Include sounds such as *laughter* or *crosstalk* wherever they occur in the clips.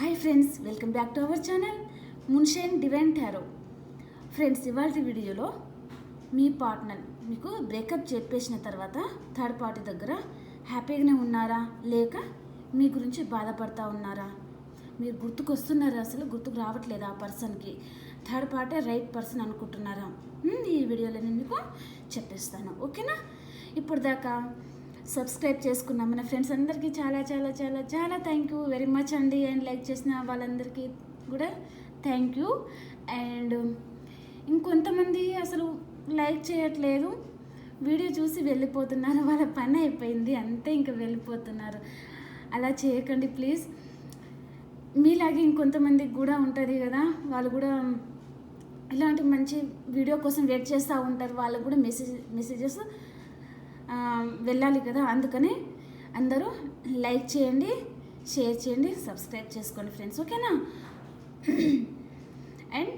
Hi friends welcome back to our channel moonshine divine tarot friends ఇవాళ వీడియోలో మీ partner మీకు breakup చెప్పేసిన తర్వాత థర్డ్ పార్టీ దగ్గర హ్యాపీగానే ఉన్నారా? లేక మీ గురించి బాధపడతా ఉన్నారా? మీరు గుర్తుకొస్తున్నారా అసలు? గుర్తుకు రావట్లేదు ఆ పర్సన్కి థర్డ్ పార్టీ రైట్ పర్సన్ అనుకుంటున్నారా? ఈ వీడియోలో నేను మీకు చెప్పేస్తాను. ఓకేనా ఇప్పుడు దాకా సబ్స్క్రైబ్ చేసుకున్న. మన ఫ్రెండ్స్ అందరికీ చాలా చాలా చాలా చాలా థ్యాంక్ యూ వెరీ మచ్ అండి. అండ్ లైక్ చేసిన వాళ్ళందరికీ కూడా థ్యాంక్ యూ అండ్ ఇంకొంతమంది అసలు లైక్ చేయట్లేదు. వీడియో చూసి వెళ్ళిపోతున్నారు. వాళ్ళ పని అయిపోయింది. అంతే ఇంకా వెళ్ళిపోతున్నారు. అలా చేయకండి ప్లీజ్. మీలాగే ఇంకొంతమందికి కూడా ఉంటుంది కదా. వాళ్ళు కూడా ఇలాంటి మంచి వీడియో కోసం వెయిట్ చేస్తూ ఉంటారు. వాళ్ళకు కూడా మెసేజ్ మెసేజెస్ వెళ్ళాలి కదా. అందుకని అందరూ లైక్ చేయండి షేర్ చేయండి సబ్స్క్రైబ్ చేసుకోండి ఫ్రెండ్స్. ఓకేనా? అండ్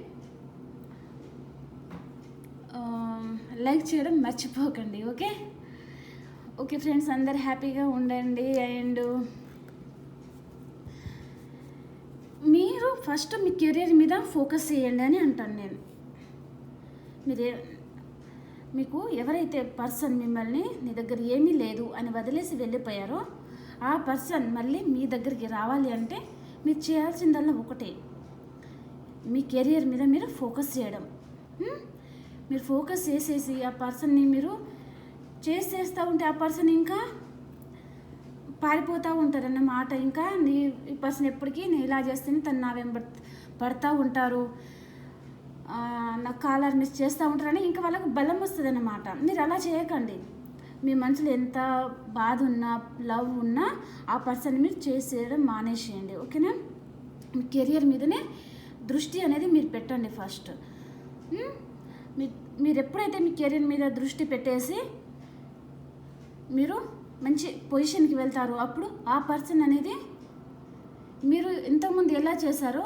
లైక్ చేయడం మర్చిపోకండి ఓకే? ఓకే ఫ్రెండ్స్ అందరు హ్యాపీగా ఉండండి. అండ్ మీరు ఫస్ట్ మీ కెరీర్ మీద ఫోకస్ చేయండి అని అంటాను నేను. మీరే మీకు ఎవరైతే పర్సన్ మిమ్మల్ని నీ దగ్గర ఏమీ లేదు అని వదిలేసి వెళ్ళిపోయారో ఆ పర్సన్ మళ్ళీ మీ దగ్గరికి రావాలి అంటే మీరు చేయాల్సిందల్లా ఒకటే. మీ కెరియర్ మీద మీరు ఫోకస్ చేయడం. మీరు ఫోకస్ చేసేసి ఆ పర్సన్ని మీరు చేసేస్తూ ఉంటే ఆ పర్సన్ ఇంకా పారిపోతూ ఉంటారన్నమాట ఇంకా నీ ఈ పర్సన్ ఎప్పటికీ నేను ఇలా చేస్తేనే తను నా వెంబడి పడతా ఉంటారు. నా కాలర్ మిస్ చేస్తూ ఉంటారని ఇంకా వాళ్ళకు బలం వస్తుంది అనమాట మీరు అలా చేయకండి. మీ మనసులో ఎంత బాధ ఉన్నా లవ్ ఉన్నా ఆ పర్సన్ మీరు చేసేయడం మానేసేయండి. ఓకేనా? మీ కెరియర్ మీదనే దృష్టి అనేది మీరు పెట్టండి ఫస్ట్. మీ మీరు ఎప్పుడైతే మీ కెరీర్ మీద దృష్టి పెట్టేసి మీరు మంచి పొజిషన్కి వెళ్తారు అప్పుడు ఆ పర్సన్ అనేది మీరు ఇంతకుముందు ఎలా చేశారో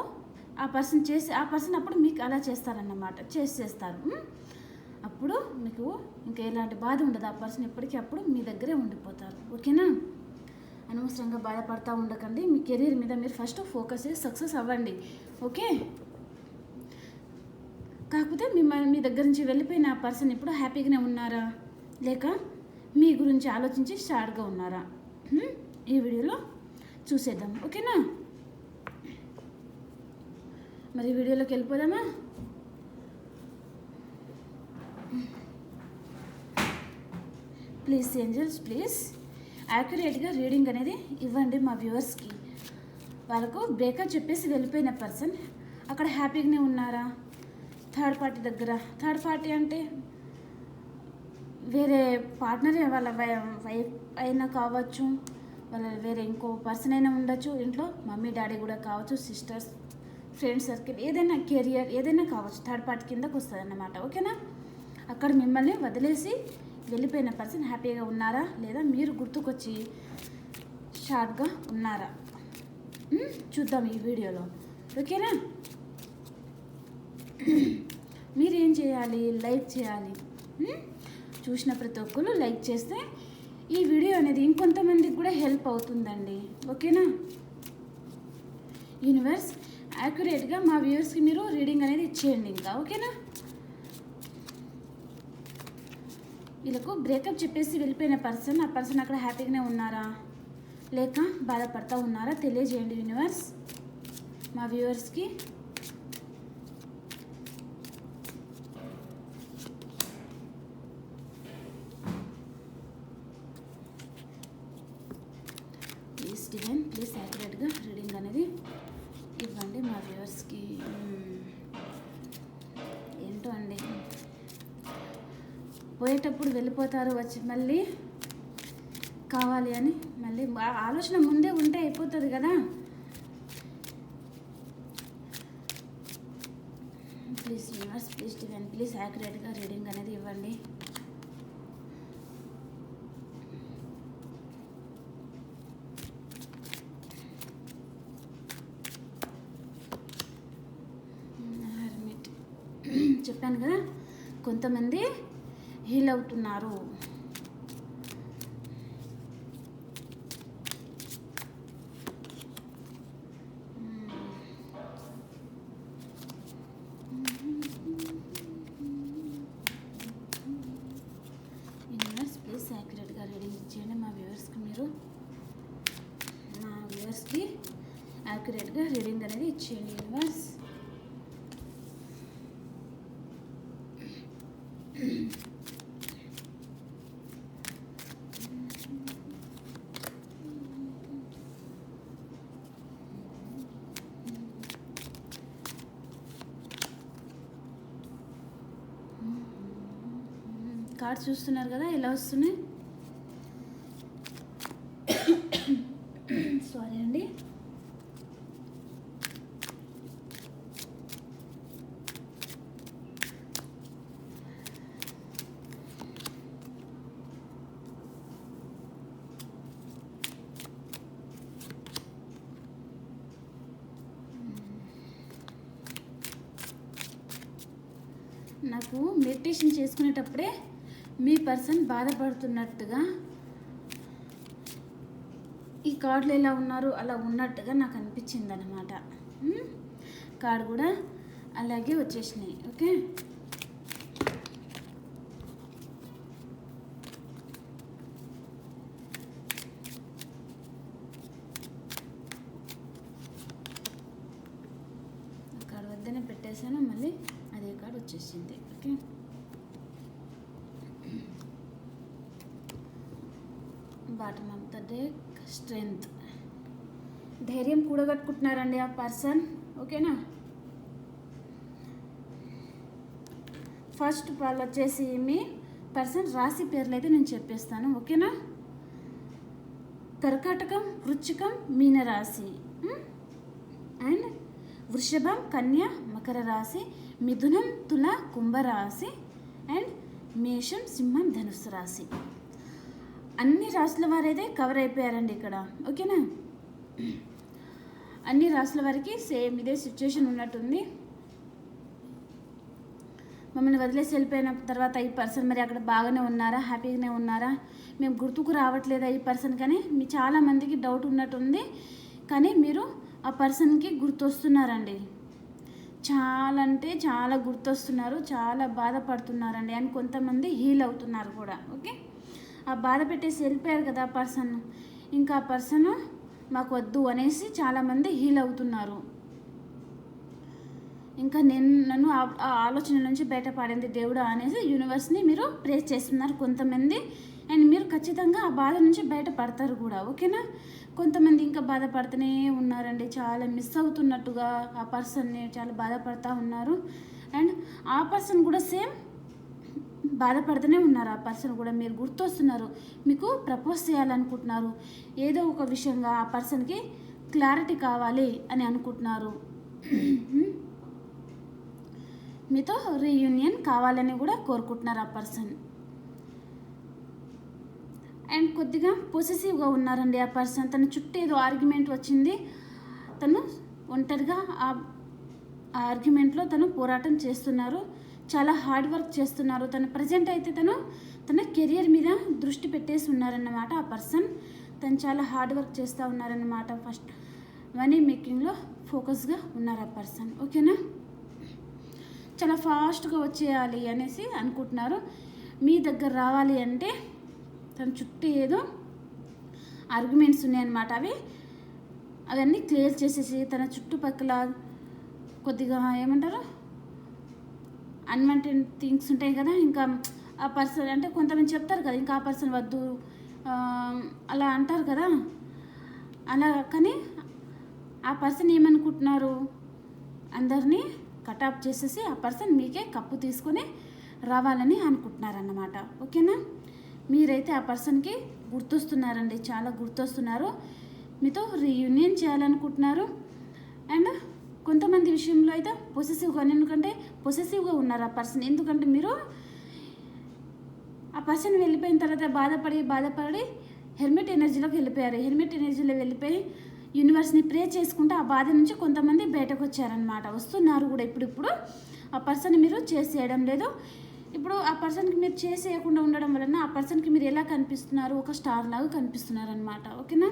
ఆ పర్సన్ చేసి ఆ పర్సన్ అప్పుడు మీకు అలా చేస్తారన్నమాట. చేసేస్తారు అప్పుడు మీకు ఇంకా ఎలాంటి బాధ ఉండదు. ఆ పర్సన్ ఎప్పటికీ అప్పుడు మీ దగ్గరే ఉండిపోతారు. ఓకేనా? అనవసరంగా బాధపడతా ఉండకండి. మీ కెరీర్ మీద మీరు ఫస్ట్ ఫోకస్ చేసి సక్సెస్ అవ్వండి. ఓకే? కాకపోతే మిమ్మల్ని మీ దగ్గర నుంచి వెళ్ళిపోయిన ఆ పర్సన్ ఇప్పుడు హ్యాపీగానే ఉన్నారా? లేక మీ గురించి ఆలోచించి స్టార్ట్గా ఉన్నారా? ఈ వీడియోలో చూసేద్దాం. ఓకేనా? మరి వీడియోలోకి వెళ్ళిపోదామా? Please angels please. యాక్యురేట్గా రీడింగ్ అనేది ఇవ్వండి మా వ్యూవర్స్కి. వాళ్ళకు బ్రేకప్ చెప్పేసి వెళ్ళిపోయిన పర్సన్ అక్కడ హ్యాపీగానే ఉన్నారా? థర్డ్ పార్టీ దగ్గర. థర్డ్ పార్టీ అంటే వేరే పార్ట్నర్ వాళ్ళ వైఫ్ అయినా కావచ్చు వాళ్ళ వేరే ఇంకో పర్సన్ అయినా ఉండొచ్చు. ఇంట్లో మమ్మీ డాడీ కూడా కావచ్చు సిస్టర్స్ ఫ్రెండ్ సర్కిల్ ఏదైనా కెరియర్ ఏదైనా కావచ్చు థర్డ్ పార్టీ కిందకు వస్తుంది అన్నమాట ఓకేనా? అక్కడ మిమ్మల్ని వదిలేసి వెళ్ళిపోయిన పర్సన్ హ్యాపీగా ఉన్నారా? లేదా మీరు గుర్తుకొచ్చి షార్ప్గా ఉన్నారా? చూద్దాం ఈ వీడియోలో. ఓకేనా? *clears throat* మీరేం చేయాలి? లైక్ చేయాలి. చూసిన ప్రతి ఒక్కరు లైక్ చేస్తే ఈ వీడియో అనేది ఇంకొంతమందికి కూడా హెల్ప్ అవుతుందండి. ఓకేనా? యూనివర్స్ యాక్యురేట్గా మా వ్యూవర్స్కి మీరు రీడింగ్ అనేది ఇచ్చేయండి ఇంకా ఓకేనా? వీళ్ళకు బ్రేకప్ చెప్పేసి వెళ్ళిపోయిన పర్సన్ ఆ పర్సన్ అక్కడ హ్యాపీగానే ఉన్నారా? లేక బాధపడతా ఉన్నారా? తెలియజేయండి యూనివర్స్ మా వ్యూవర్స్కి ప్లీజ్ డివైన్ ప్లీజ్ యాక్యురేట్గా రీడింగ్ అనేది పోయేటప్పుడు వెళ్ళిపోతారు వచ్చి మళ్ళీ కావాలి అని మళ్ళీ ఆలోచన ముందే ఉంటే అయిపోతుంది కదా. Please universe please divine please యాక్యురేట్గా reading అనేది ఇవ్వండి. Hmm, *clears throat* చెప్పాను కదా కొంతమంది హీల్ అవుతున్నారు మ్మ్. యూనివర్స్కి యాక్యురేట్గా రీడింగ్ అనేది ఇచ్చేయండి యూనివర్స్ కార్డ్స్ చూస్తున్నారు కదా ఎలా వస్తున్నాయి? *coughs* సారీ అండి. నాకు మెడిటేషన్ చేసుకునేటప్పుడే మీ పర్సన్ బాధపడుతున్నట్టుగా ఈ కార్డులు ఎలా ఉన్నారు అలా ఉన్నట్టుగా నాకు అనిపించింది అనమాట కార్డు కూడా అలాగే వచ్చేసినాయి ఓకే కార్డు వద్దనే పెట్టేశాను మళ్ళీ అదే కార్డు వచ్చేసింది okay bottom of the deck strength ధైర్యం కూడగట్టుకుంటున్నారండి ఆ పర్సన్. ఓకేనా? ఫస్ట్ వాళ్ళు వచ్చేసి మీ పర్సన్ రాశి పేర్లు అయితే నేను చెప్పేస్తాను. ఓకేనా? కర్కాటకం వృచ్చికం మీనరాశి. అండ్ వృషభం కన్య మకర రాశి మిథునం తుల కుంభరాశి అండ్ మేషం సింహం ధనుస్సు రాశి. అన్ని రాశుల వారైతే కవర్ అయిపోయారండి ఇక్కడ. ఓకేనా? అన్ని రాసుల వారికి సేమ్ ఇదే సిచ్యువేషన్ ఉన్నట్టుంది. మమ్మల్ని వదిలేసి వెళ్ళిపోయిన తర్వాత ఈ పర్సన్ మరి అక్కడ బాగానే ఉన్నారా? హ్యాపీగానే ఉన్నారా? మేము గుర్తుకు రావట్లేదా ఈ పర్సన్ కానీ? మీ చాలామందికి డౌట్ ఉన్నట్టుంది. కానీ మీరు ఆ పర్సన్కి గుర్తొస్తున్నారండి. చాలా అంటే చాలా గుర్తొస్తున్నారు చాలా బాధపడుతున్నారండి అని కొంతమంది హీల్ అవుతున్నారు కూడా ఓకే ఆ బాధ పెట్టేసి వెళ్ళిపోయారు కదా ఆ పర్సన్ ఇంకా ఆ పర్సన్ మాకు వద్దు అనేసి చాలామంది హీల్ అవుతున్నారు. ఇంకా నేను నన్ను ఆ- ఆ ఆలోచన నుంచి బయటపడింది దేవుడు అనేసి యూనివర్స్ని మీరు ప్రేస్ చేస్తున్నారు కొంతమంది. అండ్ మీరు ఖచ్చితంగా ఆ బాధ నుంచి బయటపడతారు కూడా ఓకేనా? కొంతమంది ఇంకా బాధపడుతూనే ఉన్నారండి. చాలా మిస్ అవుతున్నట్టుగా ఆ పర్సన్ని చాలా బాధపడతా ఉన్నారు. అండ్ ఆ పర్సన్ కూడా సేమ్ బాధపడుతూనే ఉన్నారు ఆ పర్సన్ కూడా. మీరు గుర్తొస్తున్నారు. మీకు ప్రపోజ్ చేయాలనుకుంటున్నారు. ఏదో ఒక విషయంగా ఆ పర్సన్కి క్లారిటీ కావాలి అని అనుకుంటున్నారు. *clears throat* మీతో రీయూనియన్ కావాలని కూడా కోరుకుంటున్నారు ఆ పర్సన్. అండ్ కొద్దిగా పొసెసివ్గా ఉన్నారండి ఆ పర్సన్. తన చుట్టూ ఏదో ఆర్గ్యుమెంట్ వచ్చింది. తను ఒంటరిగా ఆ ఆ ఆర్గ్యుమెంట్లో తను పోరాటం చేస్తున్నారు. చాలా హార్డ్ వర్క్ చేస్తున్నారు. తను ప్రజెంట్ అయితే తను తన కెరియర్ మీద దృష్టి పెట్టేసి ఉన్నారన్నమాట ఆ పర్సన్ తను చాలా హార్డ్ వర్క్ చేస్తూ ఉన్నారన్నమాట. ఫస్ట్ మనీ మేకింగ్లో ఫోకస్గా ఉన్నారు ఆ పర్సన్ ఓకేనా చాలా ఫాస్ట్గా వచ్చేయాలి అనేసి అనుకుంటున్నారు. మీ దగ్గర రావాలి అంటే తన చుట్టూ ఏదో ఆర్గ్యుమెంట్స్ ఉన్నాయన్నమాట. అవి అవన్నీ క్లియర్ చేసేసి తన చుట్టుపక్కల కొద్దిగా ఏమంటారు? అన్వాంటెడ్ థింగ్స్ ఉంటాయి కదా ఇంకా ఆ పర్సన్ అంటే కొంతమంది చెప్తారు కదా ఇంకా ఆ పర్సన్ వద్దు అలా అంటారు కదా. అలా కానీ ఆ పర్సన్ ఏమనుకుంటున్నారు? అందరినీ కటాప్ చేసేసి ఆ పర్సన్ మీకే కప్పు తీసుకొని రావాలని అనుకుంటున్నారన్నమాట. ఓకేనా? మీరైతే ఆ పర్సన్కి గుర్తొస్తున్నారండి చాలా గుర్తొస్తున్నారు. మీతో రీయూనియన్ చేయాలనుకుంటున్నారు. అండ్ కొంతమంది విషయంలో అయితే పొసెసివ్గా ఎందుకంటే పొసెసివ్గా ఉన్నారు ఆ పర్సన్ ఎందుకంటే మీరు ఆ పర్సన్ వెళ్ళిపోయిన తర్వాత బాధపడి బాధపడి హెల్మెట్ ఎనర్జీలోకి వెళ్ళిపోయారు. హెల్మెట్ ఎనర్జీలో వెళ్ళిపోయి యూనివర్స్ని ప్రే చేసుకుంటూ ఆ బాధ నుంచి కొంతమంది బయటకు వచ్చారనమాట వస్తున్నారు కూడా ఇప్పుడు ఇప్పుడు ఆ పర్సన్ మీరు చేసేయడం లేదు. ఇప్పుడు ఆ పర్సన్కి మీరు చేసేయకుండా ఉండడం వలన ఆ పర్సన్కి మీరు ఎలా కనిపిస్తున్నారు? ఒక స్టార్ లాగా కనిపిస్తున్నారనమాట ఓకేనా?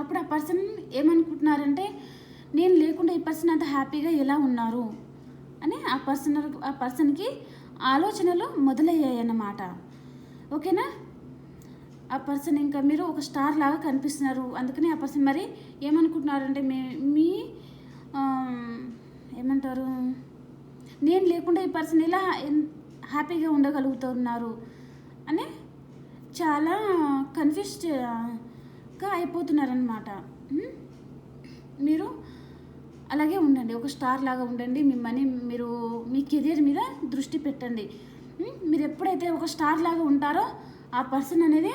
అప్పుడు ఆ పర్సన్ ఏమనుకుంటున్నారంటే నేను లేకుండా ఈ పర్సన్ అంత హ్యాపీగా ఎలా ఉన్నారు? అని ఆ పర్సన్ ఆ పర్సన్కి ఆలోచనలు మొదలయ్యాయి అన్నమాట ఓకేనా? ఆ పర్సన్ ఇంకా మీరు ఒక స్టార్ లాగా కనిపిస్తున్నారు. అందుకని ఆ పర్సన్ మరి ఏమనుకుంటున్నారంటే మీ మీ ఏమంటారు? నేను లేకుండా ఈ పర్సన్ ఇలా హ్యాపీగా ఉండగలుగుతున్నారు? అని చాలా కన్ఫ్యూజ్డ్గా అయిపోతున్నారనమాట మీరు అలాగే ఉండండి ఒక స్టార్ లాగా ఉండండి మీ మనీ మీరు మీ కెరియర్ మీద దృష్టి పెట్టండి. మీరు ఎప్పుడైతే ఒక స్టార్ లాగా ఉంటారో ఆ పర్సన్ అనేది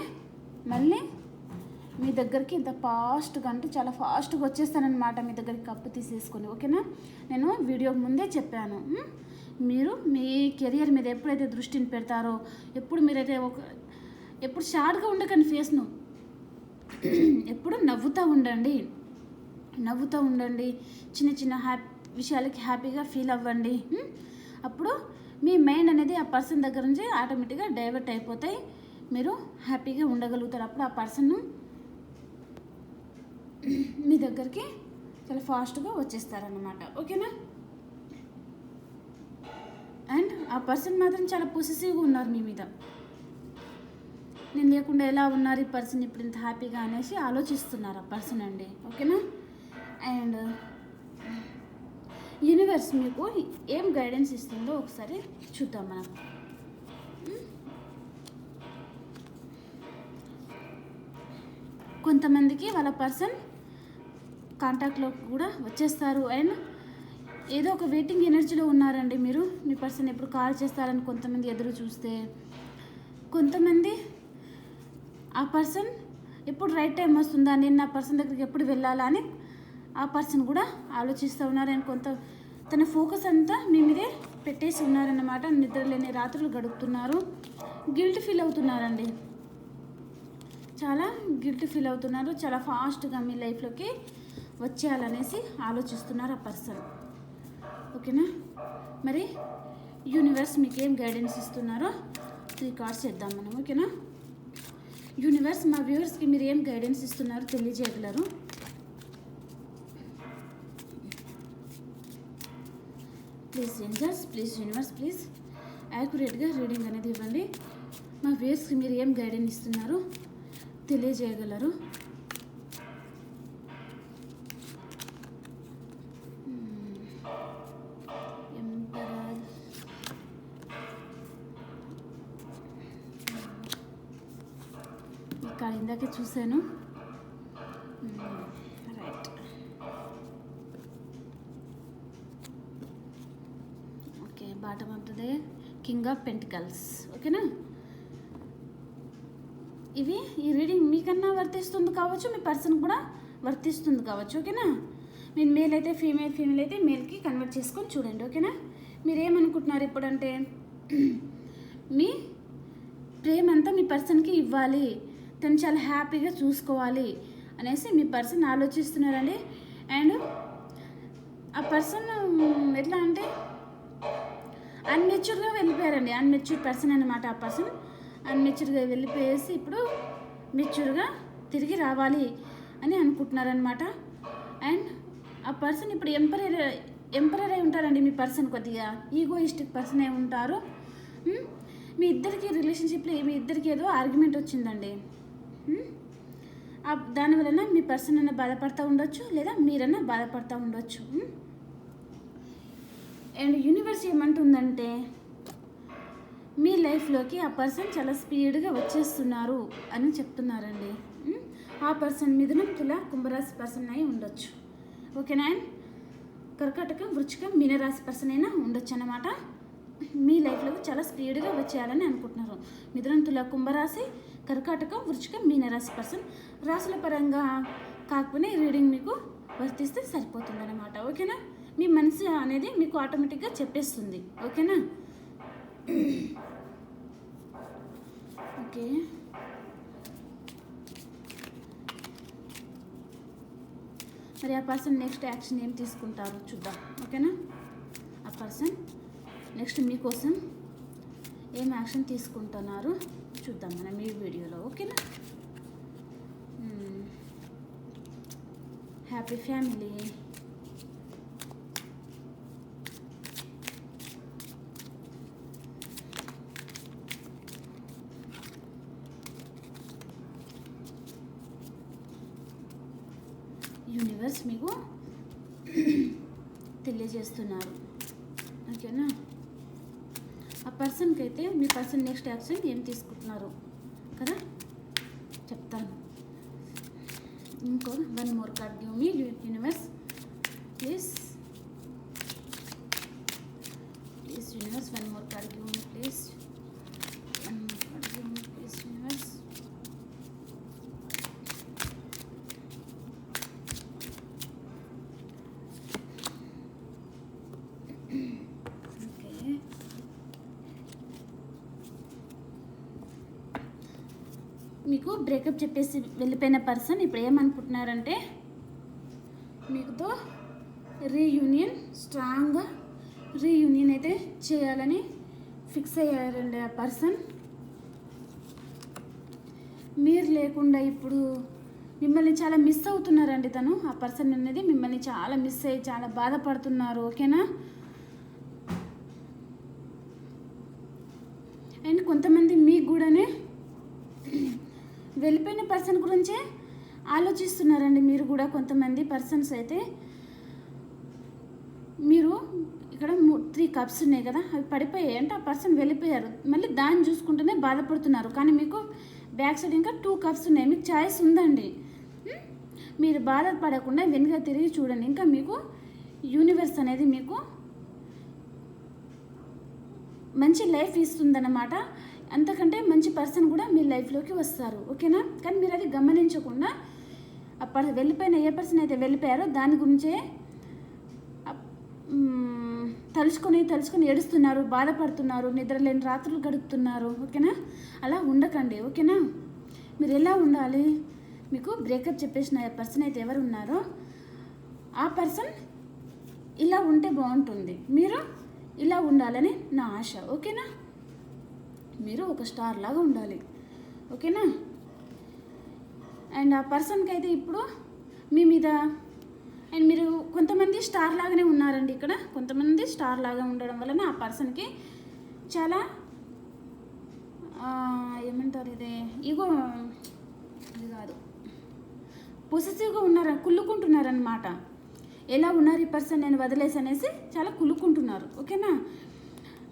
మళ్ళీ మీ దగ్గరికి ఇంత ఫాస్ట్గా అంటే చాలా ఫాస్ట్గా వచ్చేస్తానన్నమాట మీ దగ్గరికి కప్పు తీసేసుకొని ఓకేనా? నేను వీడియో ముందే చెప్పాను. మీరు మీ కెరియర్ మీద ఎప్పుడైతే దృష్టిని పెడతారో ఎప్పుడు మీరైతే ఒక ఎప్పుడు షార్ట్గా ఉండకండి ఫేస్ను *clears throat* ఎప్పుడు నవ్వుతూ ఉండండి. నవ్వుతూ ఉండండి. చిన్న చిన్న హ్యాపీ విషయాలకి హ్యాపీగా ఫీల్ అవ్వండి. అప్పుడు మీ మైండ్ అనేది ఆ పర్సన్ దగ్గర నుంచి ఆటోమేటిక్గా డైవర్ట్ అయిపోతాయి. మీరు హ్యాపీగా ఉండగలుగుతారు. అప్పుడు ఆ పర్సన్ మీ దగ్గరికి చాలా ఫాస్ట్గా వచ్చేస్తారన్నమాట. ఓకేనా? అండ్ ఆ పర్సన్ మాత్రం చాలా పొసెసివ్గా ఉన్నారు మీ మీద. నేను లేకుండా ఎలా ఉన్నారు ఈ పర్సన్? ఇప్పుడు ఇంత హ్యాపీగా అనేసి ఆలోచిస్తున్నారు ఆ పర్సన్ అండి. ఓకేనా? అండ్ యూనివర్స్ మీకు ఏం గైడెన్స్ ఇస్తుందో ఒకసారి చూద్దాం మనం. కొంతమందికి వాళ్ళ పర్సన్ కాంటాక్ట్లో కూడా వచ్చేస్తారు అండ్ ఏదో ఒక వెయిటింగ్ ఎనర్జీలో ఉన్నారండి మీరు. మీ పర్సన్ ఎప్పుడు కాల్ చేస్తారని కొంతమంది ఎదురు చూస్తే కొంతమంది ఆ పర్సన్ ఎప్పుడు రైట్ టైం వస్తుందా నేను నా పర్సన్ దగ్గరికి ఎప్పుడు వెళ్ళాలా అని ఆ పర్సన్ కూడా ఆలోచిస్తూ ఉన్నారు అండ్ కొంత తన ఫోకస్ అంతా మీ మీదే పెట్టేసి ఉన్నారన్నమాట. నిద్రలేని రాత్రులు గడుపుతున్నారు. గిల్ట్ ఫీల్ అవుతున్నారండి. చాలా గిల్ట్ ఫీల్ అవుతున్నారు. చాలా ఫాస్ట్గా మీ లైఫ్లోకి వచ్చేయాలనేసి ఆలోచిస్తున్నారు ఆ పర్సన్. ఓకేనా? మరి యూనివర్స్ మీకు ఏం గైడెన్స్ ఇస్తున్నారో త్రీ కార్డ్స్ చేద్దాం మనం. ఓకేనా? యూనివర్స్ మా వ్యూవర్స్కి మీరు ఏం గైడెన్స్ ఇస్తున్నారో తెలియజేయగలరు. Please angels please universe please యాక్యురేట్గా reading అనేది ఇవ్వండి మా వ్యూవర్స్కి మీరు ఏం గైడెన్స్ ఇస్తున్నారు తెలియజేయగలరు ఇక్కడ ఇందాకే చూశాను right okay bottom king of pentacles ఓకేనా ఇవి ఈ రీడింగ్ మీకన్నా వర్తిస్తుంది కావచ్చు మీ పర్సన్ కూడా వర్తిస్తుంది కావచ్చు ఓకేనా మీరు మేల్ అయితే ఫీమేల్ ఫీమేల్ అయితే మేల్కి కన్వర్ట్ చేసుకొని చూడండి ఓకేనా మీరు ఏమనుకుంటున్నారు ఇప్పుడంటే? *clears throat* మీ ప్రేమ అంతా మీ పర్సన్కి ఇవ్వాలి. తను చాలా హ్యాపీగా చూసుకోవాలి అనేసి మీ పర్సన్ ఆలోచిస్తున్నారండి. అండ్ ఆ పర్సన్ ఎట్లా అంటే అన్మెచ్యూర్గా వెళ్ళిపోయారండి. అన్మెచ్యూర్ పర్సన్ అనమాట ఆ పర్సన్ అన్మెచ్యూర్గా వెళ్ళిపోయేసి ఇప్పుడు మెచ్యూర్గా తిరిగి రావాలి అని అనుకుంటున్నారనమాట అండ్ ఆ పర్సన్ ఇప్పుడు ఎంపరర్ ఎంపరర్ అయి ఉంటారండి మీ పర్సన్ కొద్దిగా. ఈగోయిస్టిక్ పర్సన్ అయి ఉంటారు. Hmm? మీ ఇద్దరికి రిలేషన్షిప్లో మీ ఇద్దరికి ఏదో ఆర్గ్యుమెంట్ వచ్చిందండి. Hmm? దానివలన మీ పర్సన్ అన్న బాధపడుతూ ఉండొచ్చు లేదా మీరన్నా బాధపడుతూ ఉండొచ్చు. Hmm? అండ్ యూనివర్స్ ఏమంటుందంటే మీ లైఫ్లోకి ఆ పర్సన్ చాలా స్పీడ్గా వచ్చేస్తున్నారు అని చెప్తున్నారండి. ఆ పర్సన్ మీదన తుల కుంభరాశి పర్సన్ అయి ఉండొచ్చు. ఓకేనా? అండ్ కర్కాటక వృచ్చిక మీనరాశి పర్సన్ అయినా ఉండొచ్చు అనమాట మీ లైఫ్లోకి చాలా స్పీడ్గా వచ్చేయాలని అనుకుంటున్నారు. మిథునం తుల కుంభరాశి కర్కాటక వృచ్చిక మీనరాశి పర్సన్ రాశుల పరంగా కాకపోయినా ఈ రీడింగ్ మీకు వర్తిస్తే సరిపోతుందన్నమాట. ఓకేనా? మీ మనసు అనేది మీకు ఆటోమేటిక్గా చెప్పేస్తుంది. ఓకేనా? ఓకే. మరి ఆ పర్సన్ నెక్స్ట్ యాక్షన్ ఏం తీసుకుంటారు చూద్దాం. ఓకేనా? ఆ పర్సన్ నెక్స్ట్ మీకోసం ఏం యాక్షన్ తీసుకుంటున్నారు చూద్దాం మనం ఈ వీడియోలో. ఓకేనా? హ్యాపీ ఫ్యామిలీ యూనివర్స్ మీకు తెలియజేస్తున్నారు ఓకేనా ఆ పర్సన్కి అయితే మీ పర్సన్ నెక్స్ట్ యాక్షన్ ఏం తీసుకుంటున్నారు? కదా? చెప్తాను. ఇంకో one more card give me universe. Please please universe one more card give me please one more card give me please universe okay మీకు బ్రేకప్ చెప్పేసి వెళ్ళిపోయిన పర్సన్ ఇప్పుడు ఏమనుకుంటున్నారంటే మీకుతో రీయూనియన్ స్ట్రాంగ్గా రీయూనియన్ అయితే చేయాలని ఫిక్స్ అయ్యారండి ఆ పర్సన్. మీరు లేకుండా ఇప్పుడు మిమ్మల్ని చాలా మిస్ అవుతున్నారండి తను. ఆ పర్సన్ అనేది మిమ్మల్ని చాలా మిస్ అయ్యి చాలా బాధపడుతున్నారు ఓకేనా? అండ్ కొంతమంది మీకు కూడానే వెళ్ళిపోయిన పర్సన్ గురించే ఆలోచిస్తున్నారండి మీరు కూడా కొంతమంది పర్సన్స్ అయితే. మీరు ఇక్కడ త్రీ కప్స్ ఉన్నాయి కదా అవి పడిపోయాయి అంటే ఆ పర్సన్ వెళ్ళిపోయారు. మళ్ళీ దాన్ని చూసుకుంటూనే బాధపడుతున్నారు. కానీ మీకు బ్యాక్ సైడ్ ఇంకా టూ కప్స్ ఉన్నాయి. మీకు చాయిస్ ఉందండి. మీరు బాధపడకుండా వెనుక తిరిగి చూడండి. ఇంకా మీకు యూనివర్స్ అనేది మీకు మంచి లైఫ్ ఇస్తుందన్నమాట. అంతకంటే మంచి పర్సన్ కూడా మీ లైఫ్లోకి వస్తారు. ఓకేనా? కానీ మీరు అది గమనించకుండా ఆ పర్ వెళ్ళిపోయిన ఏ పర్సన్ అయితే వెళ్ళిపోయారో దాని గురించే తలుచుకొని తలుచుకొని ఏడుస్తున్నారు బాధపడుతున్నారు నిద్రలేని రాత్రులు గడుపుతున్నారు. ఓకేనా? అలా ఉండకండి. ఓకేనా? మీరు ఎలా ఉండాలి? మీకు బ్రేకప్ చెప్పేసిన పర్సన్ అయితే ఎవరు ఉన్నారో ఆ పర్సన్ ఇలా ఉంటే బాగుంటుంది. మీరు ఇలా ఉండాలని నా ఆశ. ఓకేనా? మీరు ఒక స్టార్ లాగా ఉండాలి. ఓకేనా? అండ్ ఆ పర్సన్కి అయితే ఇప్పుడు మీ మీద అండ్ మీరు కొంతమంది స్టార్ లాగానే ఉన్నారండి ఇక్కడ. కొంతమంది స్టార్ లాగా ఉండడం వలన ఆ పర్సన్కి చాలా ఏమంటారు ఇది ఇగో ఇది కాదు. పొసెసివ్గా ఉన్నారు కుళ్ళుకుంటున్నారనమాట ఎలా ఉన్నారు ఈ పర్సన్ నేను వదిలేసి అనేసి చాలా కుళ్ళుకుంటున్నారు. ఓకేనా?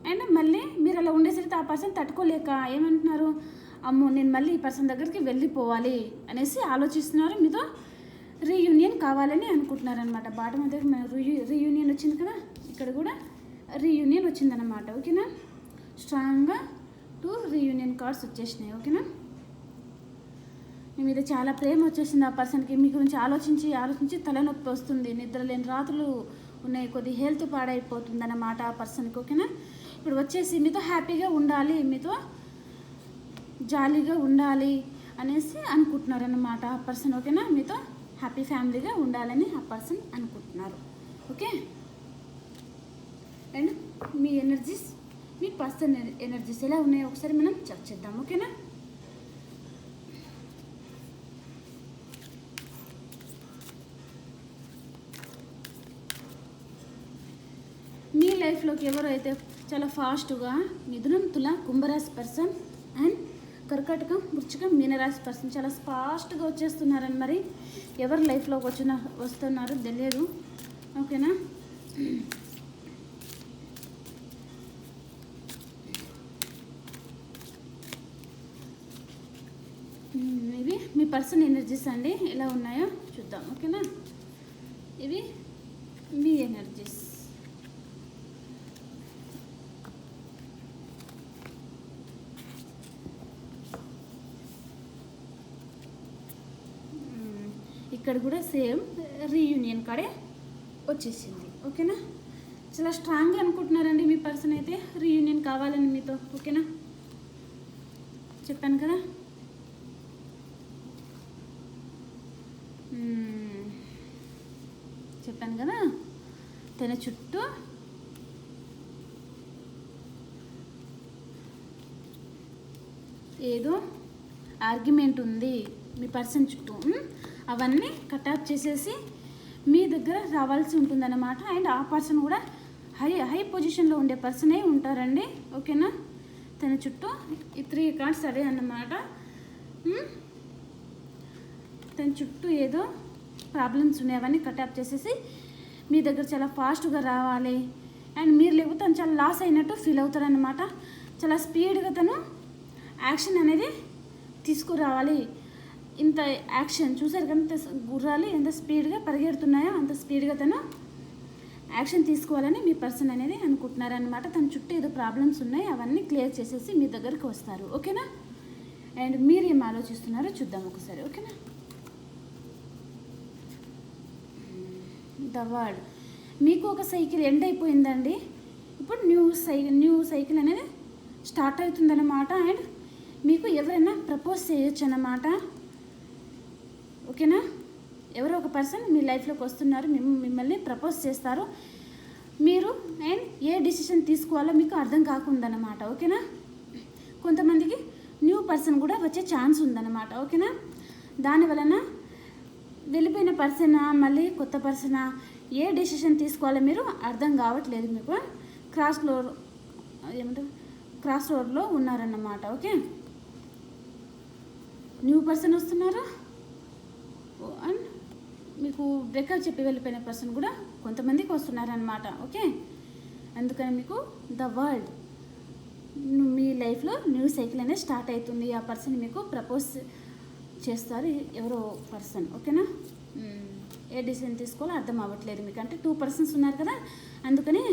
అండ్ మళ్ళీ మీరు అలా ఉండేసరికి ఆ పర్సన్ తట్టుకోలేక ఏమంటున్నారు? అమ్మో నేను మళ్ళీ ఈ పర్సన్ దగ్గరికి వెళ్ళిపోవాలి అనేసి ఆలోచిస్తున్నారు. మీతో రీయూనియన్ కావాలని అనుకుంటున్నారనమాట బాటమ్ బాటం దగ్గర రీయూనియన్ వచ్చింది కదా? ఇక్కడ కూడా రీయూనియన్ వచ్చిందనమాట ఓకేనా? స్ట్రాంగ్గా టూ రీయూనియన్ కార్డ్స్ వచ్చేసినాయి. ఓకేనా? మీ మీద చాలా ప్రేమ వచ్చేసింది ఆ పర్సన్కి మీ గురించి ఆలోచించి ఆలోచించి తలనొప్పి వస్తుంది. నిద్ర లేని రాత్రులు ఉన్నాయి. కొద్ది హెల్త్ పాడైపోతుంది అన్నమాట ఆ పర్సన్కి ఓకేనా? ఇప్పుడు వచ్చేసి మీతో హ్యాపీగా ఉండాలి మీతో జాలీగా ఉండాలి అనేసి అనుకుంటున్నారన్నమాట ఆ పర్సన్ ఓకేనా? మీతో హ్యాపీ ఫ్యామిలీగా ఉండాలని ఆ పర్సన్ అనుకుంటున్నారు ఓకే? అండ్ మీ ఎనర్జీస్ మీ పర్సన్ ఎనర్జీస్ ఎలా ఉన్నాయో ఒకసారి మనం చెక్ చేద్దాం ఓకేనా? మీ లైఫ్లోకి ఎవరైతే చాలా ఫాస్ట్గా మిథునం తుల కుంభరాశి పర్సన్ అండ్ కర్కాటకం వృచ్చికం మీనరాశి పర్సన్ చాలా ఫాస్ట్గా వచ్చేస్తున్నారని మరి ఎవరు లైఫ్లోకి వచ్చిన వస్తున్నారో తెలియదు. ఓకేనా hmm, ఇవి మీ పర్సన్ ఎనర్జీస్ అండి. ఎలా ఉన్నాయో చూద్దాం. ఓకేనా ఇవి మీ ఎనర్జీస్ మ్మ్. ఇక్కడ కూడా సేమ్ రీయూనియన్ కాడే వచ్చేసింది. ఓకేనా? చాలా స్ట్రాంగ్గా అనుకుంటున్నారండి మీ పర్సన్ అయితే రీయూనియన్ కావాలని మీతో. ఓకేనా? చెప్పాను కదా? చెప్పాను కదా? తన చుట్టూ ఏదో ఆర్గ్యుమెంట్ ఉంది మీ పర్సన్ చుట్టూ. అవన్నీ కట్ ఆఫ్ చేసేసి మీ దగ్గర రావాల్సి ఉంటుందన్నమాట. అండ్ ఆ పర్సన్ కూడా హై హై పొజిషన్లో ఉండే పర్సనే ఉంటారండి. ఓకేనా? తన చుట్టూ ఈ త్రీ కార్డ్స్ అదే అన్నమాట. తన చుట్టూ ఏదో ప్రాబ్లమ్స్ ఉన్నాయి. అవన్నీ కట్ చేసేసి మీ దగ్గర చాలా ఫాస్ట్గా రావాలి. అండ్ మీరు లేకపోతే తను చాలా లాస్ అయినట్టు ఫీల్ అవుతారనమాట చాలా స్పీడ్గా తను యాక్షన్ అనేది తీసుకురావాలి. ఇంత యాక్షన్ చూసారు కదా ఇంత గుర్రాలు ఎంత స్పీడ్గా పరిగెడుతున్నాయో అంత స్పీడ్గా తను యాక్షన్ తీసుకోవాలని మీ పర్సన్ అనేది అనుకుంటున్నారనమాట తన చుట్టూ ఏదో ప్రాబ్లమ్స్ ఉన్నాయి అవన్నీ క్లియర్ చేసేసి మీ దగ్గరికి వస్తారు. ఓకేనా? అండ్ మీరు ఏం ఆలోచిస్తున్నారో చూద్దాం ఒకసారి. ఓకేనా? The world. మీకు ఒక సైకిల్ ఎండ్ అయిపోయిందండి. ఇప్పుడు న్యూ సై న్యూ సైకిల్ అనేది స్టార్ట్ అవుతుందన్నమాట. అండ్ మీకు ఎవరైనా ప్రపోజ్ చేయొచ్చు అన్నమాట ఓకేనా? ఎవరో ఒక పర్సన్ మీ లైఫ్లోకి వస్తున్నారు మిమ్మల్ని ప్రపోజ్ చేస్తారు. మీరు అండ్ ఏ డిసిషన్ తీసుకోవాలో మీకు అర్థం కాకుందన్నమాట ఓకేనా? కొంతమందికి న్యూ పర్సన్ కూడా వచ్చే ఛాన్స్ ఉందన్నమాట ఓకేనా? దాని వలన వెళ్ళిపోయిన పర్సనా మళ్ళీ కొత్త పర్సనా ఏ డెసిషన్ తీసుకోవాలో మీరు అర్థం కావట్లేదు మీకు. క్రాస్ రోడ్ ఏమంటారు? క్రాస్ రోడ్లో ఉన్నారన్నమాట ఓకే? న్యూ పర్సన్ వస్తున్నారు అండ్ మీకు బ్రేకప్ చెప్పి వెళ్ళిపోయిన పర్సన్ కూడా కొంతమందికి వస్తున్నారనమాట ఓకే అందుకని మీకు ద వరల్డ్ మీ లైఫ్లో న్యూ సైకిల్ అనేది స్టార్ట్ అవుతుంది. ఆ పర్సన్ మీకు ప్రపోజ్ చేస్తారు ఎవరో పర్సన్ ఓకేనా hmm. ఏ డిసిజన్ తీసుకోవాలో అర్థం అవ్వట్లేదు మీకు. అంటే టూ పర్సన్స్ ఉన్నారు కదా అందుకని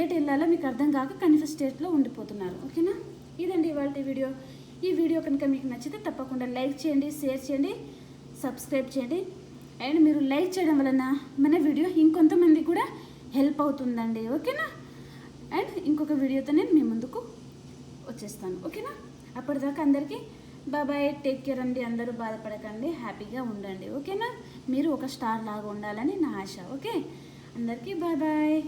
ఏటి వెళ్ళాలో మీకు అర్థం కాక కన్ఫ్యూజ్ స్టేట్లో ఉండిపోతున్నారు ఓకేనా ఇదండి ఇవాళ వీడియో ఈ వీడియో కనుక మీకు నచ్చితే తప్పకుండా లైక్ చేయండి షేర్ చేయండి. సబ్స్క్రైబ్ చేయండి. అండ్ మీరు లైక్ చేయడం వలన మన వీడియో ఇంకొంతమంది కూడా హెల్ప్ అవుతుందండి. ఓకేనా? అండ్ ఇంకొక వీడియోతో నేను మీ ముందుకు వచ్చేస్తాను. ఓకేనా? అప్పటిదాకా అందరికీ బాబాయ్ టేక్ కేర్ అండి. అందరూ బాధపడకండి. హ్యాపీగా ఉండండి. ఓకేనా? మీరు ఒక స్టార్ లాగా ఉండాలని నా ఆశ. ఓకే? అందరికీ బాయ్ బాయ్